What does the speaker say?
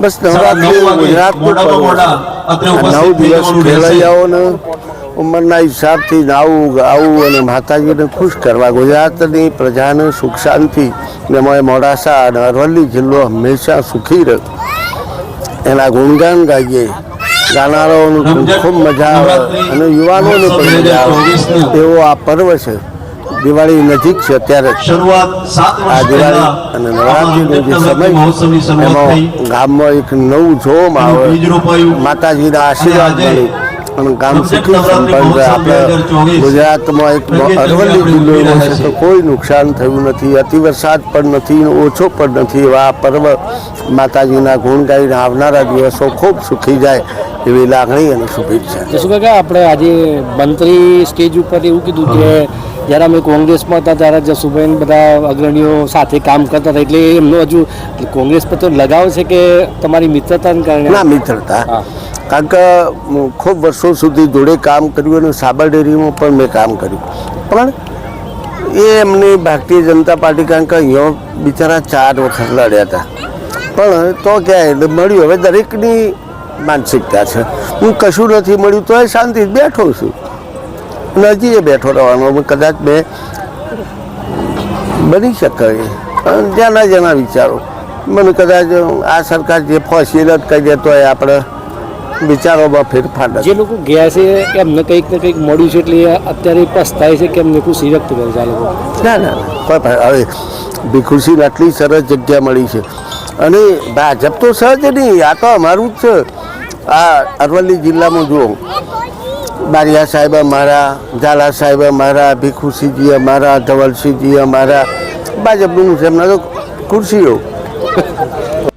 બસ નવરાત્રી ગુજરાતનું પર્વ ઉપસ્થિત નવ દિવસ. ખેલૈયાઓને ઉંમરના હિસાબથી નાવું ગાવું અને માતાજીને ખુશ કરવા ગુજરાતની પ્રજાને સુખ શાંતિ એમાં મોડાસા અને અરવલ્લી જિલ્લો હંમેશા સુખી રહે. એના ગુણગાન ગાઈએ. ગાનારાઓનું ખૂબ મજા આવે અને યુવાનોને પણ મજા આવે. એવો આ પર્વ છે. દિવાળી નજીક છે અત્યારે. શરૂઆત આ દિવાળી અને નવરાત્રીનો જે સમય એમાં ગામમાં એક નવું જોમ આવે. માતાજીના આશીર્વાદ અને અને ગામ સુખી સંપન્ન આપણે ગુજરાતમાં એક અરવલ્લી જિલ્લો એવો છે તો કોઈ નુકસાન થયું નથી. અતિ વરસાદ પણ નથી ઓછો પણ નથી. એવા પર્વ માતાજીના ગુણ ગાઈને આવનારા દિવસો ખૂબ સુખી જાય. એવી લાગણી અને શુભેચ્છા કહે કે આપણે આજે મંત્રી સ્ટેજ ઉપર એવું કીધું કે જ્યારે અમે કોંગ્રેસમાં હતા ત્યારે જસુભાઈ બધા અગ્રણીઓ સાથે કામ કરતા હતા એટલે એમનો હજુ કોંગ્રેસ પર તો લગાવ છે કે તમારી મિત્રતાને કારણે? ના મિત્રતા. કારણ કે ખૂબ વર્ષો સુધી જોડે કામ કર્યું અને સાબર ડેરીમાં પણ મેં કામ કર્યું. પણ એ એમની ભારતીય જનતા પાર્ટી કારણ કે અહીંયા બિચારા ચાર વખત લડ્યા હતા. પણ તો ક્યાં એટલે મળ્યું. હવે દરેકની માનસિકતા છે. હું કશું નથી મળ્યું તો એ શાંતિથી બેઠો છું. અને હજી એ બેઠો રહેવાનો હવે કદાચ મેં બની શકે જેના જેના વિચારો. મને કદાચ આ સરકાર જે ફોસી કરી દે તો આપણે વિચારોમાં ફેરફાર જે લોકો ગયા છે એમને કંઈક ને કંઈક મળ્યું છે એટલે અત્યારે પસ્તાય છે કે એમને ખુશી વ્યક્ત કરે છે આ લોકો. ના ના કોઈ હવે ભીખુશીને આટલી સરસ જગ્યા મળી છે. અને ભાજપ તો સહજ નહીં આ તો અમારું જ છે. આ અરવલ્લી જિલ્લામાં જુઓ. બારિયા સાહેબ અમારા, ઝાલા સાહેબ અમારા, ભીખુસિંહજી અમારા, ધવલસિંહજી અમારા ભાજપનું છે એમના તો ખુરશીઓ.